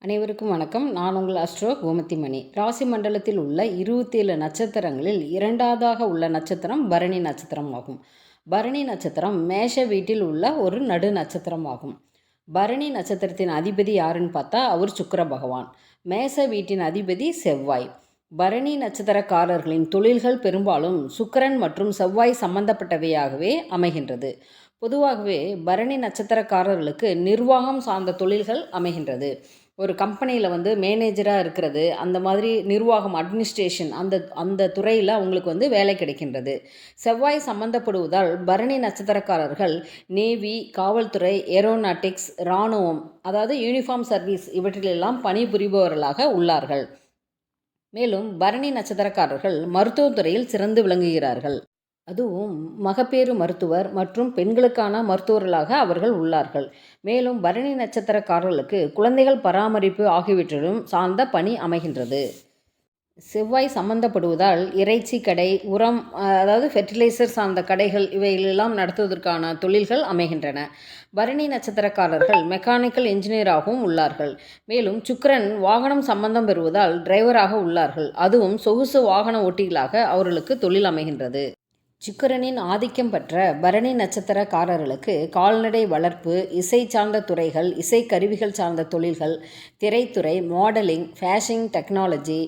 அனைவருக்கும் வணக்கம். நான் உங்கள் அஸ்ட்ரோ கோமதி மணி ராசி மண்டலத்தில் உள்ள இருபத்தேழு நட்சத்திரங்களில் இரண்டாவதாக உள்ள நட்சத்திரம் பரணி நட்சத்திரம் ஆகும். பரணி நட்சத்திரம் மேஷ வீட்டில் உள்ள ஒரு நடு நட்சத்திரம் ஆகும். பரணி நட்சத்திரத்தின் அதிபதி யாருன்னு பார்த்தா அவர் சுக்கர பகவான். மேஷ வீட்டின் அதிபதி செவ்வாய். பரணி நட்சத்திரக்காரர்களின் தொழில்கள் பெரும்பாலும் சுக்கரன் மற்றும் செவ்வாய் சம்பந்தப்பட்டவையாகவே அமைகின்றது. பொதுவாகவே பரணி நட்சத்திரக்காரர்களுக்கு நிர்வாகம் சார்ந்த தொழில்கள் அமைகின்றது. ஒரு கம்பெனியில் வந்து மேனேஜராக இருக்கிறது அந்த மாதிரி நிர்வாகம் அட்மினிஸ்ட்ரேஷன் அந்த அந்த துறையில் அவங்களுக்கு வந்து வேலை கிடைக்கின்றது. செவ்வாய் சம்மந்தப்படுவதால் பரணி நட்சத்திரக்காரர்கள் நேவி காவல்துறை ஏரோநாட்டிக்ஸ் இராணுவம் அதாவது யூனிஃபார்ம் சர்வீஸ் இவற்றிலெல்லாம் பணிபுரிபவர்களாக உள்ளார்கள். மேலும் பரணி நட்சத்திரக்காரர்கள் மருத்துவத்துறையில் சிறந்து விளங்குகிறார்கள். அதுவும் மகப்பேறு மருத்துவர் மற்றும் பெண்களுக்கான மருத்துவர்களாக அவர்கள் உள்ளார்கள். மேலும் பரணி நட்சத்திரக்காரர்களுக்கு குழந்தைகள் பராமரிப்பு ஆகியவற்றிலும் சார்ந்த பணி அமைகின்றது. செவ்வாய் சம்பந்தப்படுவதால் இறைச்சி கடை உரம் அதாவது ஃபெர்டிலைசர் சார்ந்த கடைகள் இவைகளெல்லாம் நடத்துவதற்கான தொழில்கள் அமைகின்றன. பரணி நட்சத்திரக்காரர்கள் மெக்கானிக்கல் என்ஜினியராகவும் உள்ளார்கள். மேலும் சுக்கரன் வாகனம் சம்பந்தம் பெறுவதால் டிரைவராக உள்ளார்கள். அதுவும் சொகுசு வாகன ஓட்டிகளாக அவர்களுக்கு தொழில் அமைகின்றது. சுக்கரனின் ஆதிக்கம் பெற்ற பரணி நட்சத்திரக்காரர்களுக்கு கால்நடை வளர்ப்பு இசை சார்ந்த துறைகள் இசை கருவிகள் சார்ந்த தொழில்கள் திரைத்துறை modelling fashion technology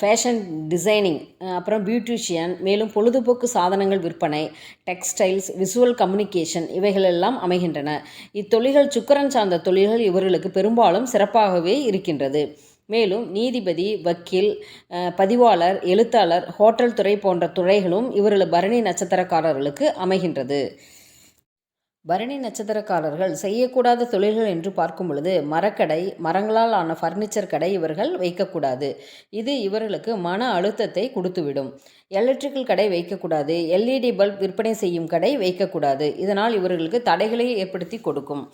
fashion designing அப்புறம் பியூட்டிஷியன் மேலும் பொழுதுபோக்கு சாதனங்கள் விற்பனை டெக்ஸ்டைல்ஸ் விசுவல் கம்யூனிகேஷன் இவைகளெல்லாம் அமைகின்றன. இத்தொழில்கள் சுக்கரன் சார்ந்த தொழில்கள் இவர்களுக்கு பெரும்பாலும் சிறப்பாகவே இருக்கின்றது. மேலும் நீதிபதி வக்கீல் பதிவாளர் எழுத்தாளர் ஹோட்டல் துறை போன்ற துறைகளும் இவர்கள் பரணி நட்சத்திரக்காரர்களுக்கு அமைகின்றது. பரணி நட்சத்திரக்காரர்கள் செய்யக்கூடாத தொழில்கள் என்று பார்க்கும் பொழுது மரக்கடை மரங்களால் ஆன ஃபர்னிச்சர் கடை இவர்கள் வைக்கக்கூடாது. இது இவர்களுக்கு மன அழுத்தத்தை கொடுத்துவிடும். எலக்ட்ரிக்கல் கடை வைக்கக்கூடாது. எல்இடி பல்ப் விற்பனை செய்யும் கடை வைக்கக்கூடாது. இதனால் இவர்களுக்கு தடைகளை ஏற்படுத்தி கொடுக்கும்.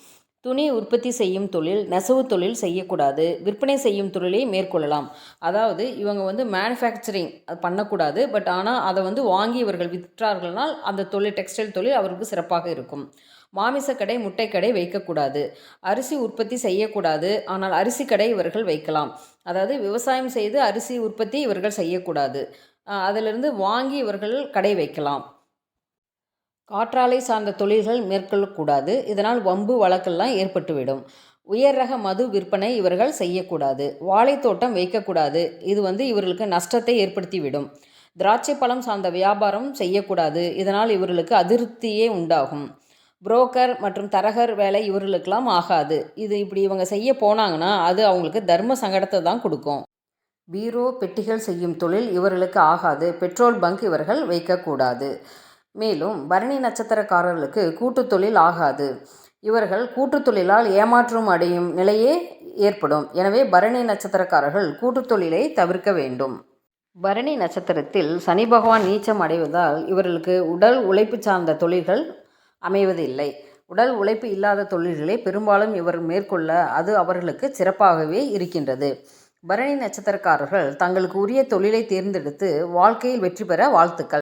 துணி உற்பத்தி செய்யும் தொழில் நெசவு தொழில் செய்யக்கூடாது. விற்பனை செய்யும் தொழிலை மேற்கொள்ளலாம். அதாவது இவங்க வந்து மேனுஃபேக்சரிங் அது பண்ணக்கூடாது. பட் ஆனால் அதை வந்து வாங்கி இவர்கள் விற்றார்கள்னால் அந்த தொழில் டெக்ஸ்டைல் தொழில் அவருக்கு சிறப்பாக இருக்கும். மாமிசக்கடை முட்டைக்கடை வைக்கக்கூடாது. அரிசி உற்பத்தி செய்யக்கூடாது. ஆனால் அரிசி கடை இவர்கள் வைக்கலாம். அதாவது விவசாயம் செய்து அரிசி உற்பத்தி இவர்கள் செய்யக்கூடாது. அதிலிருந்து வாங்கி இவர்கள் கடை வைக்கலாம். காற்றாலை சார்ந்த தொழில்கள் மேற்கொள்ளக்கூடாது. இதனால் வம்பு வழக்கெல்லாம் ஏற்பட்டுவிடும். உயர் ரக மது விற்பனை இவர்கள் செய்யக்கூடாது. வாழைத்தோட்டம் வைக்கக்கூடாது. இது வந்து இவர்களுக்கு நஷ்டத்தை ஏற்படுத்திவிடும். திராட்சை பழம் சார்ந்த வியாபாரம் செய்யக்கூடாது. இதனால் இவர்களுக்கு அதிருப்தியே உண்டாகும். புரோக்கர் மற்றும் தரகர் வேலை இவர்களுக்கெல்லாம் ஆகாது. இது இப்படி இவங்க செய்ய போனாங்கன்னா அது அவங்களுக்கு தர்ம சங்கடத்தை தான் கொடுக்கும். பீரோ பெட்டிகள் செய்யும் தொழில் இவர்களுக்கு ஆகாது. பெட்ரோல் பங்க் இவர்கள் வைக்கக்கூடாது. மேலும் பரணி நட்சத்திரக்காரர்களுக்கு கூட்டு தொழில் ஆகாது. இவர்கள் கூட்டு தொழிலால் ஏமாற்றம் அடையும் நிலையே ஏற்படும். எனவே பரணி நட்சத்திரக்காரர்கள் கூட்டு தொழிலை தவிர்க்க வேண்டும். பரணி நட்சத்திரத்தில் சனி பகவான் நீச்சம் அடைவதால் இவர்களுக்கு உடல் உழைப்பு சார்ந்த தொழில்கள் அமைவதில்லை. உடல் உழைப்பு இல்லாத தொழில்களை பெரும்பாலும் இவர் மேற்கொள்ள அது அவர்களுக்கு சிறப்பாகவே இருக்கின்றது. பரணி நட்சத்திரக்காரர்கள் தங்களுக்கு உரிய தொழிலை தேர்ந்தெடுத்து வாழ்க்கையில் வெற்றி பெற வாழ்த்துக்கள்.